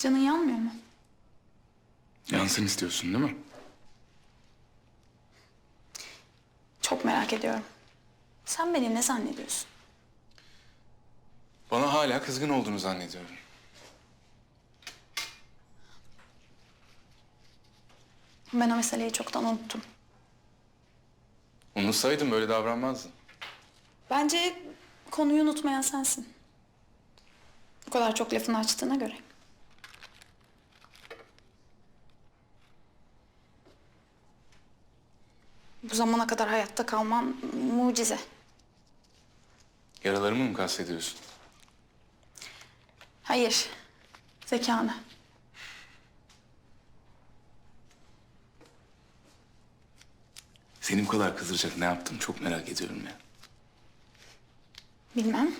Canın yanmıyor mu? Yansın istiyorsun değil mi? Çok merak ediyorum. Sen beni ne zannediyorsun? Bana hala kızgın olduğunu zannediyorum. Ben o meseleyi çoktan unuttum. Unutsaydım böyle davranmazdın. Bence konuyu unutmayan sensin. O kadar çok lafını açtığına göre. Bu zamana kadar hayatta kalman mucize. Yaralarımı mı kastediyorsun? Hayır, zekanı. Seni bu kadar kızdıracak ne yaptım çok merak ediyorum ya. Bilmem.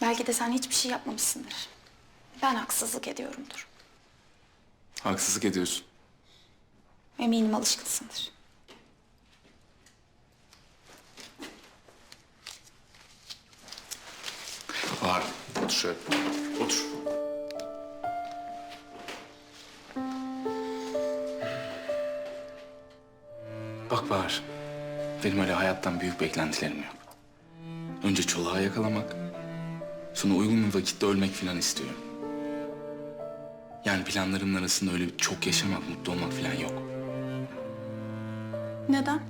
Belki de sen hiçbir şey yapmamışsındır. Ben haksızlık ediyorumdur. Haksızlık ediyorsun. Eminim alışkınsındır. Bahar, otur şöyle. Otur. Bak Bahar, benim öyle hayattan büyük beklentilerim yok. Önce çoluğa yakalamak, sonra uygun bir vakitte ölmek falan istiyorum. Yani planlarımın arasında öyle çok yaşamak, mutlu olmak falan yok. Neden?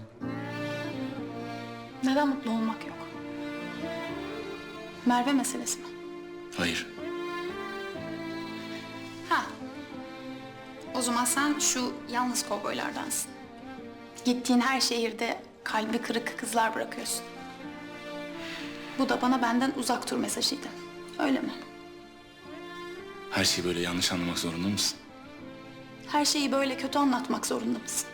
Neden mutlu olmak yok? Merve meselesi mi? Hayır, Ha. O zaman sen şu yalnız kovboylardansın. Gittiğin her şehirde kalbi kırık kızlar bırakıyorsun. Bu da bana benden uzak dur mesajıydı. Öyle mi? her şeyi böyle yanlış anlamak zorunda mısın? Her şeyi böyle kötü anlatmak zorunda mısın?